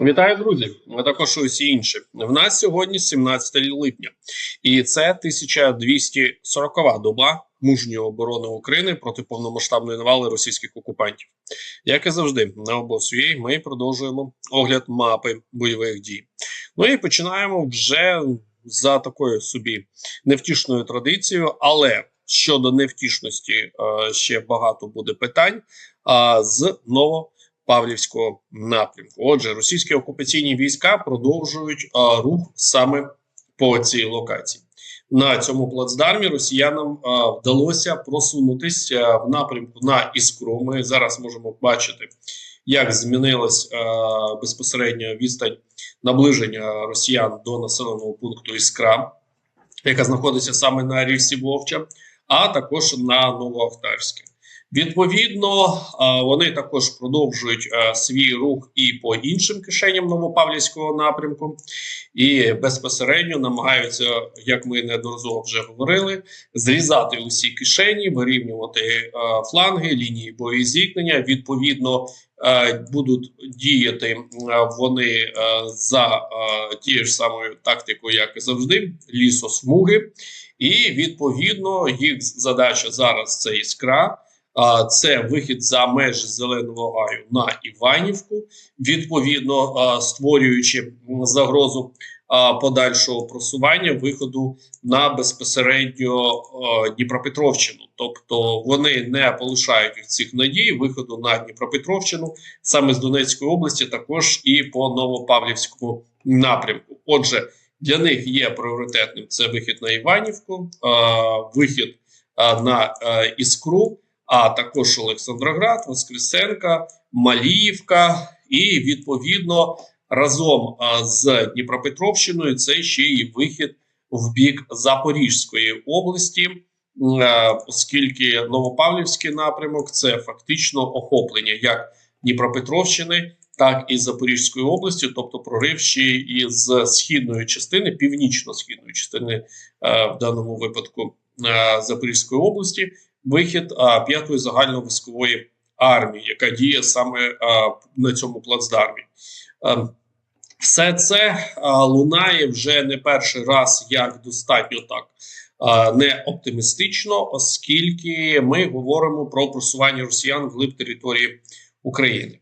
Вітаю, друзі! А також усі інші. В нас сьогодні 17 липня, і це 1240-ва доба мужньої оборони України проти повномасштабної навали російських окупантів. Як і завжди, на обосвій ми продовжуємо огляд мапи бойових дій. Ну і починаємо вже за такою собі невтішною традицією, але щодо невтішності е, ще багато буде питань. З ново Павлівського напрямку. Отже, російські окупаційні війська продовжують а, рух саме по цій локації. На цьому плацдармі росіянам а, вдалося просунутися в напрямку на іскру. Ми зараз можемо бачити, як змінилась а, безпосередньо відстань наближення росіян до населеного пункту Іскра, яка знаходиться саме на річці Вовча, а також на Новоахтарське. Відповідно, вони також продовжують свій рух і по іншим кишеням Новопавлівського напрямку, і безпосередньо намагаються, як ми неодноразово вже говорили, зрізати усі кишені, вирівнювати фланги, лінії боєзіткнення. Відповідно, будуть діяти вони за тією ж самою тактикою, як і завжди, лісосмуги, і відповідно їх задача зараз це іскра це вихід за межі зеленого гаю на Іванівку, відповідно створюючи загрозу подальшого просування виходу на безпосередньо Дніпропетровщину. Тобто вони не полишають цих надій виходу на Дніпропетровщину саме з Донецької області, також і по Новопавлівському напрямку. Отже, для них є пріоритетним це вихід на Іванівку, вихід на Іскру а також Олександроград, Воскресенка, Маліївка, і відповідно разом з Дніпропетровщиною це ще й вихід в бік Запорізької області, оскільки Новопавлівський напрямок це фактично охоплення як Дніпропетровщини. Так і Запорізької області, тобто прорив ще із східної частини, північно-східної частини в даному випадку Запорізької області, вихід п'ятої загальновійськової армії, яка діє саме на цьому плацдармі. Все це лунає вже не перший раз, як достатньо так не оптимістично, оскільки ми говоримо про просування росіян глиб території України.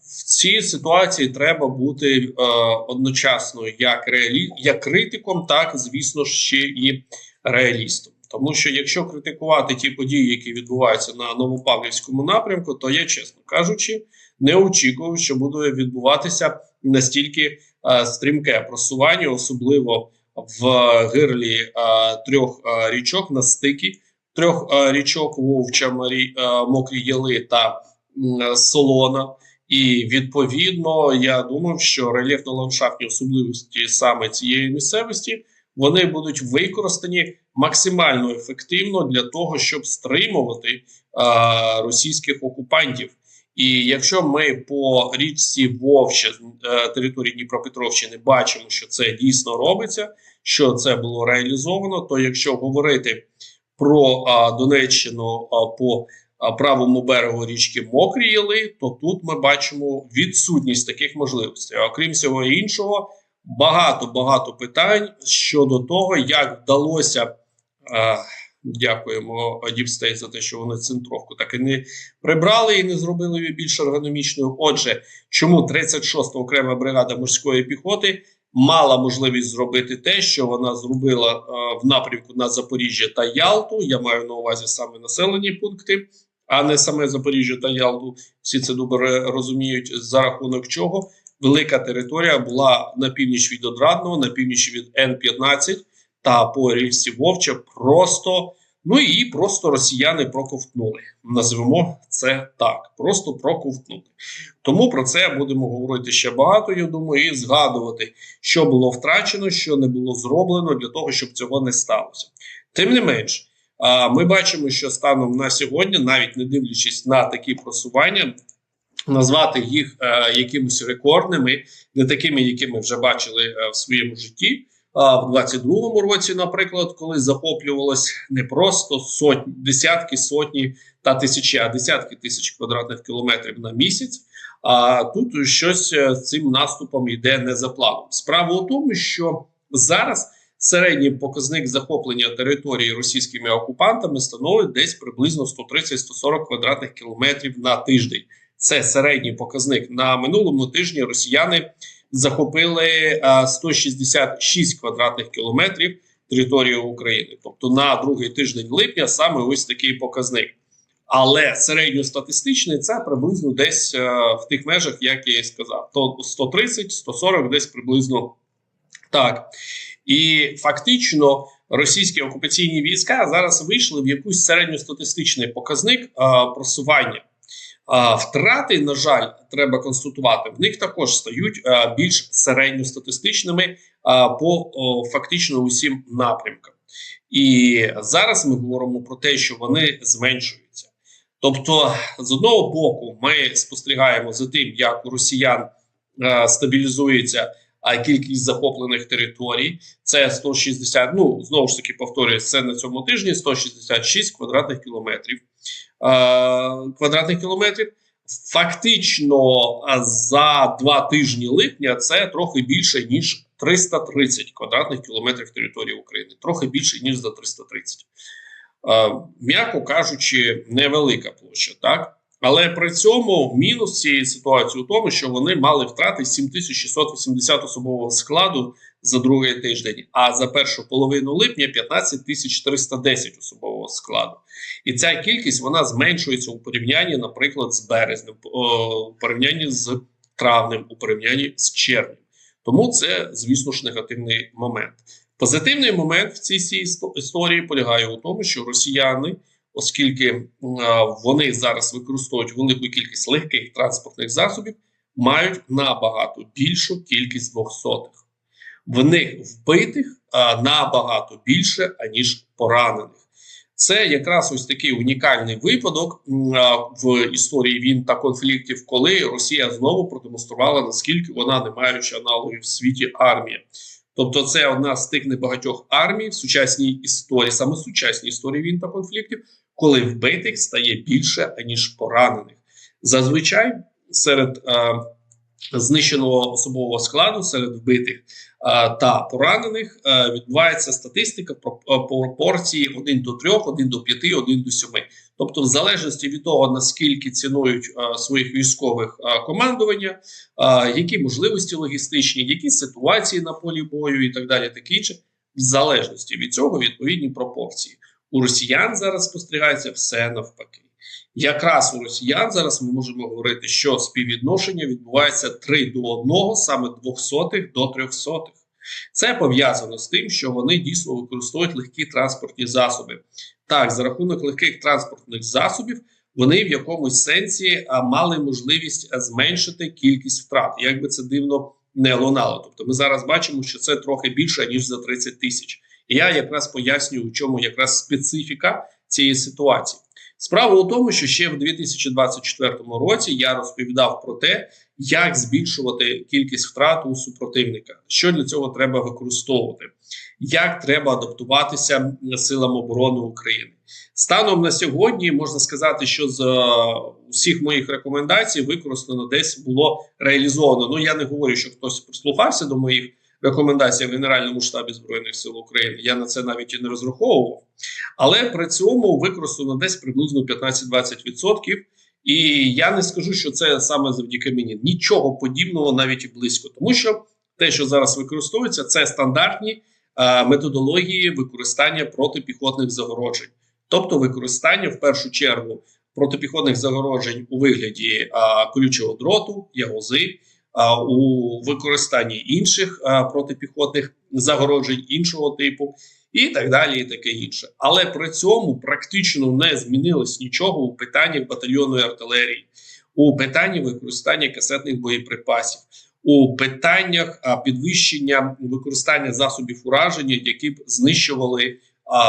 В цій ситуації треба бути е, одночасно як реалі... як критиком, так звісно ще і реалістом. Тому що якщо критикувати ті події, які відбуваються на Новопавлівському напрямку, то я чесно кажучи, не очікував, що буде відбуватися настільки а, стрімке просування, особливо в гирлі а, трьох а, річок на стикі трьох а, річок Вовча, Марі, а, Мокрі Яли та а, Солона. І відповідно я думав, що рельєфно-ландшафтні особливості саме цієї місцевості вони будуть використані максимально ефективно для того, щоб стримувати а, російських окупантів. І якщо ми по річці Вовча е, території Дніпропетровщини бачимо, що це дійсно робиться, що це було реалізовано, то якщо говорити про а, Донеччину а, по правому берегу річки Мокрі Яли, то тут ми бачимо відсутність таких можливостей. Окрім всього іншого, багато багато питань щодо того, як вдалося. Дякуємо Діпстейт за те, що вони центровку так і не прибрали і не зробили її більш ергономічною. Отже, чому 36-та окрема бригада морської піхоти мала можливість зробити те, що вона зробила а, в напрямку на Запоріжжя та Ялту? Я маю на увазі саме населені пункти, а не саме Запоріжжя та Ялту. Всі це добре розуміють, за рахунок чого велика територія була на північ від Одрадного, на північ від Н-15 та по річці Вовча просто ну і просто росіяни проковтнули. Назвемо це так, просто проковтнули. Тому про це будемо говорити ще багато. Я думаю, і згадувати, що було втрачено, що не було зроблено для того, щоб цього не сталося. Тим не менш, ми бачимо, що станом на сьогодні, навіть не дивлячись на такі просування. Назвати їх е, якимось рекордними, не такими, які ми вже бачили е, в своєму житті А в 22-му році, наприклад, коли захоплювалось не просто сотні, десятки, сотні та тисячі, а десятки тисяч квадратних кілометрів на місяць. А тут щось е, цим наступом йде не за планом. Справа у тому, що зараз середній показник захоплення території російськими окупантами становить десь приблизно 130-140 квадратних кілометрів на тиждень. Це середній показник на минулому тижні. Росіяни захопили 166 квадратних кілометрів території України, тобто на другий тиждень липня саме ось такий показник. Але середньостатистичний це приблизно десь е, в тих межах, як я і сказав, то 130-140 десь приблизно так. І фактично російські окупаційні війська зараз вийшли в якийсь середньостатистичний показник а, просування. Втрати, на жаль, треба констатувати, в них також стають а, більш середньостатистичними а, по о, фактично усім напрямкам. І зараз ми говоримо про те, що вони зменшуються. Тобто, з одного боку, ми спостерігаємо за тим, як у росіян а, стабілізується а кількість захоплених територій це 160, Ну знову ж таки повторюю, це на цьому тижні 166 квадратних кілометрів. Е, квадратних кілометрів. Фактично за два тижні липня це трохи більше ніж 330 квадратних кілометрів території України. Трохи більше ніж за 330. Е, м'яко кажучи, невелика площа, так. Але при цьому мінус цієї ситуації у тому, що вони мали втрати 7680 особового складу за другий тиждень, а за першу половину липня 15310 особового складу. І ця кількість вона зменшується у порівнянні, наприклад, з березнем, у порівнянні з травнем, у порівнянні з червнем. Тому це, звісно ж, негативний момент. Позитивний момент в цій історії полягає у тому, що росіяни оскільки вони зараз використовують велику кількість легких транспортних засобів, мають набагато більшу кількість двохсотих. В них вбитих набагато більше аніж поранених. Це якраз ось такий унікальний випадок в історії війн та конфліктів, коли Росія знову продемонструвала наскільки вона не маючи аналогів в світі армія. Тобто, це одна з тих небагатьох армій в сучасній історії, саме сучасній історії війн та конфліктів, коли вбитих стає більше аніж поранених. Зазвичай серед е, знищеного особового складу, серед вбитих е, та поранених е, відбувається статистика про е, пропорції 1 до 3, 1 до 5, 1 до 7. Тобто, в залежності від того наскільки цінують е, своїх військових е, командування, е, які можливості логістичні, які ситуації на полі бою і так далі, таке інше, в залежності від цього відповідні пропорції. У росіян зараз спостерігається все навпаки. Якраз у росіян зараз ми можемо говорити, що співвідношення відбувається 3 до 1, саме 200 до 300. Це пов'язано з тим, що вони дійсно використовують легкі транспортні засоби. Так, за рахунок легких транспортних засобів вони в якомусь сенсі мали можливість зменшити кількість втрат, як би це дивно не лунало. Тобто, ми зараз бачимо, що це трохи більше ніж за 30 тисяч. І я якраз пояснюю, у чому якраз специфіка цієї ситуації. Справа у тому, що ще в 2024 році я розповідав про те, як збільшувати кількість втрат у супротивника, що для цього треба використовувати, як треба адаптуватися силам оборони України. Станом на сьогодні можна сказати, що з усіх моїх рекомендацій використано десь було реалізовано. Ну я не говорю, що хтось прислухався до моїх рекомендація в Генеральному штабі Збройних сил України. Я на це навіть і не розраховував. Але при цьому використано десь приблизно 15-20%. І я не скажу, що це саме завдяки мені. Нічого подібного навіть і близько, тому що те, що зараз використовується, це стандартні е, методології використання протипіхотних загороджень, тобто використання в першу чергу протипіхотних загороджень у вигляді е, колючого дроту, ягози у використанні інших протипіхотних загороджень іншого типу, і так далі, і таке інше. Але при цьому практично не змінилось нічого у питанні батальйонної артилерії, у питанні використання касетних боєприпасів. У питаннях підвищення використання засобів ураження, які б знищували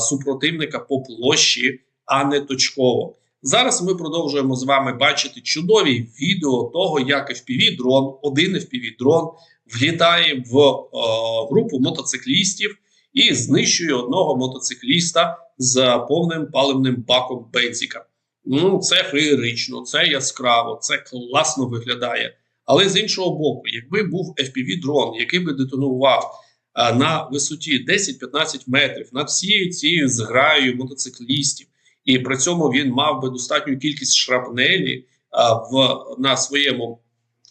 супротивника по площі, а не точково. Зараз ми продовжуємо з вами бачити чудові відео того, як fpv дрон, один fpv дрон влітає в е, групу мотоциклістів і знищує одного мотоцикліста з повним паливним баком бензика. Ну, це феєрично, це яскраво, це класно виглядає. Але з іншого боку, якби був fpv дрон, який би детонував а, на висоті 10-15 метрів над всією цією зграєю мотоциклістів, і при цьому він мав би достатню кількість шрапнелі а, в на своєму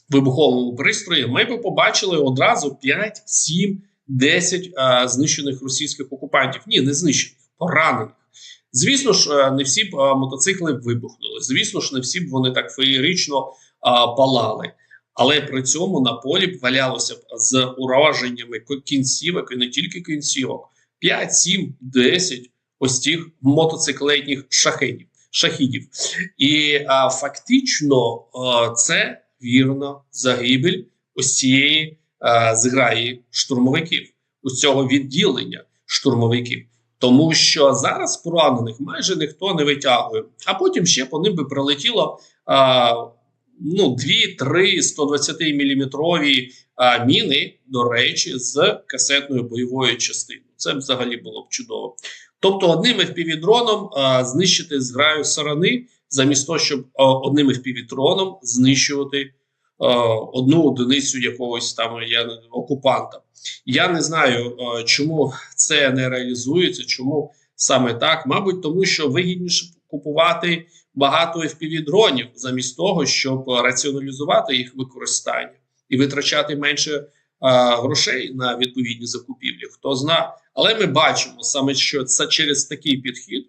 вибуховому пристрої, ми б побачили одразу 5, 7, 10 а, знищених російських окупантів. Ні, не знищених, поранених. Звісно ж, е, не всі б мотоцикли вибухнули. Звісно ж, не всі б вони так феєрично а, палали. Але при цьому на полі б валялося б з ураженнями кінцівок і не тільки кінцівок: 5, 7, 10 ось тих мотоциклетних шахедів, шахідів. І а, фактично а, це вірна загибель ось цієї а, зграї штурмовиків, ось цього відділення штурмовиків. Тому що зараз поранених майже ніхто не витягує, а потім ще по ним би прилетіло а, ну, 2-3 120 міліметрові міни, до речі, з касетною бойовою частиною. Це взагалі було б чудово. Тобто, одним FPV-дроном знищити зграю сарани, замість того, щоб одним FPV-дроном знищувати одну одиницю якогось там я, окупанта. Я не знаю, чому це не реалізується, чому саме так. Мабуть, тому що вигідніше купувати багато FPV-дронів замість того, щоб раціоналізувати їх використання і витрачати менше грошей на відповідні закупівлі. Хто зна, але ми бачимо саме, що це через такий підхід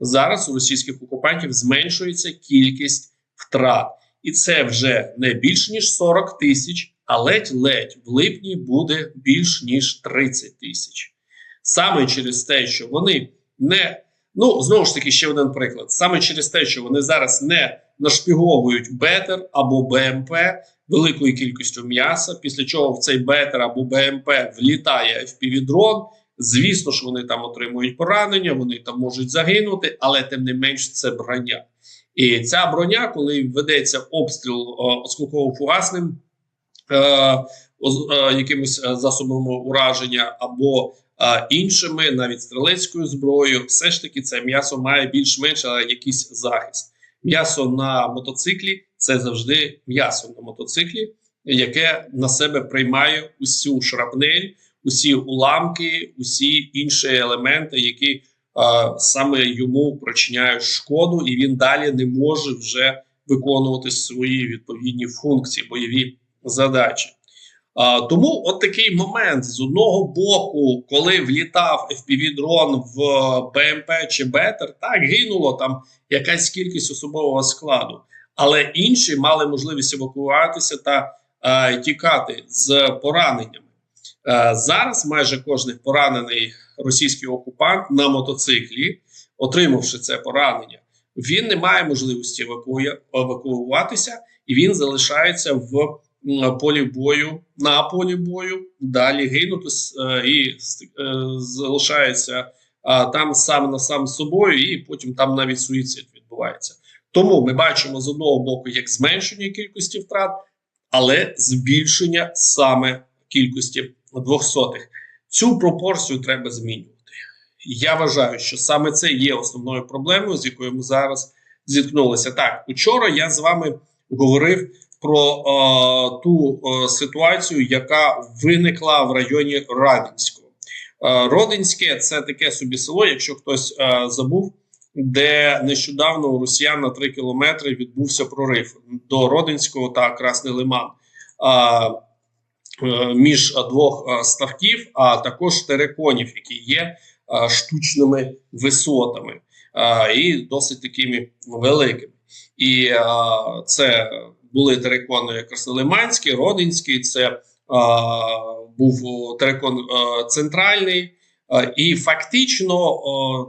зараз у російських окупантів зменшується кількість втрат, і це вже не більш ніж 40 тисяч, а ледь-ледь в липні буде більш ніж 30 тисяч. Саме через те, що вони не Ну, знову ж таки, ще один приклад. Саме через те, що вони зараз не нашпіговують бетер або БМП великою кількістю м'яса, після чого в цей бетер або БМП влітає FPV-дрон. Звісно ж, вони там отримують поранення, вони там можуть загинути, але тим не менш це броня. І ця броня, коли ведеться обстріл осколково-фугасним е, е, якимось засобами ураження або а іншими, навіть стрілецькою зброєю, все ж таки це м'ясо має більш-менш якийсь захист. М'ясо на мотоциклі це завжди м'ясо на мотоциклі, яке на себе приймає усю шрапнель, усі уламки, усі інші елементи, які а, саме йому причиняють шкоду, і він далі не може вже виконувати свої відповідні функції, бойові задачі. А, Тому от такий момент з одного боку, коли влітав FPV-дрон в БМП чи Бетер, так гинуло там якась кількість особового складу, але інші мали можливість евакуюватися та а, тікати з пораненнями. А, зараз майже кожен поранений російський окупант на мотоциклі, отримавши це поранення, він не має можливості евакуюватися, і він залишається в полі бою на полі бою, далі гинути е, і е, залишається там сам на сам собою, і потім там навіть суїцид відбувається. Тому ми бачимо з одного боку як зменшення кількості втрат, але збільшення саме кількості двохсотих. Цю пропорцію треба змінювати. Я вважаю, що саме це є основною проблемою, з якою ми зараз зіткнулися. Так, учора я з вами говорив про е, ту е, ситуацію, яка виникла в районі Радинського. Е, Родинське це таке собі село, якщо хтось е, забув, де нещодавно у росіян на 3 кілометри відбувся прорив до Родинського та Красний Лиман. Е, між двох ставків, а також тереконів, які є штучними висотами і досить такими великими. І це були терекони Краснолиманський, Родинський, це а, був терекон а, центральний, а, і фактично а,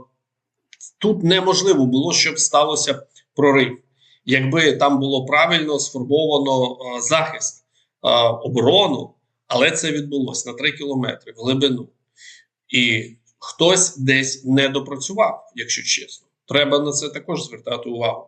тут неможливо було, щоб сталося прорив, якби там було правильно сформовано а, захист, а, оборону, але це відбулося на 3 кілометри в глибину. І хтось десь не допрацював, якщо чесно. Треба на це також звертати увагу.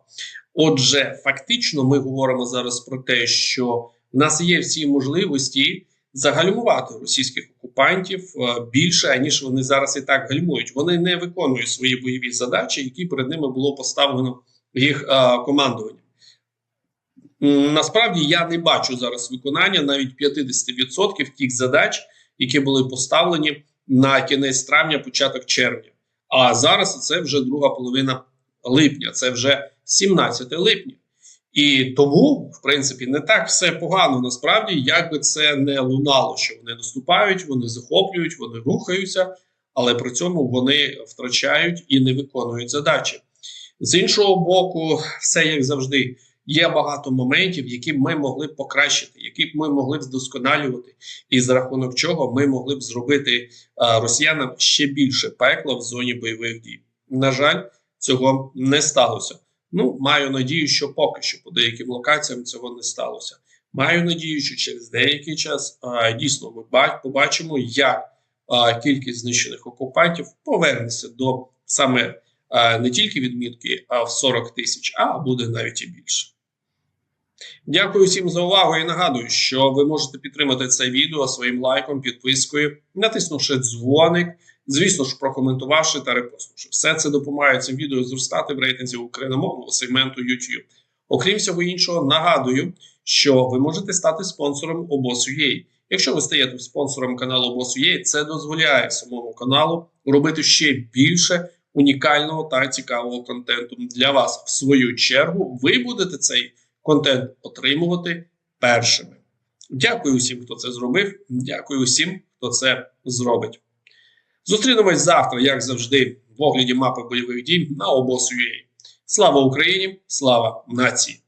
Отже, фактично, ми говоримо зараз про те, що в нас є всі можливості загальмувати російських окупантів е, більше аніж вони зараз і так гальмують. Вони не виконують свої бойові задачі, які перед ними було поставлено їх е, командуванням. Насправді я не бачу зараз виконання навіть 50% тих задач, які були поставлені на кінець травня, початок червня. А зараз це вже друга половина липня, це вже 17 липня. І тому, в принципі, не так все погано насправді, як би це не лунало, що вони наступають, вони захоплюють, вони рухаються, але при цьому вони втрачають і не виконують задачі. З іншого боку, все як завжди. Є багато моментів, які ми могли б покращити, які б ми могли б вдосконалювати, і за рахунок чого ми могли б зробити а, росіянам ще більше пекла в зоні бойових дій. На жаль, цього не сталося. Ну, маю надію, що поки що по деяким локаціям цього не сталося. Маю надію, що через деякий час а, дійсно ми ба- побачимо, як а, кількість знищених окупантів повернеться до саме а, не тільки відмітки а в 40 тисяч, а буде навіть і більше. Дякую всім за увагу і нагадую, що ви можете підтримати це відео своїм лайком, підпискою, натиснувши дзвоник, звісно ж, прокоментувавши та репостнувши. Все це допомагає цим відео зростати в рейтинзі україномовного сегменту YouTube. Окрім всього іншого, нагадую, що ви можете стати спонсором обоз.ua. Якщо ви стаєте спонсором каналу обоз.ua, це дозволяє самому каналу робити ще більше унікального та цікавого контенту для вас. В свою чергу, ви будете цей контент отримувати першими. Дякую усім, хто це зробив. Дякую усім, хто це зробить. Зустрінемось завтра, як завжди, в огляді мапи бойових дій на обоз.ua. Слава Україні! Слава нації!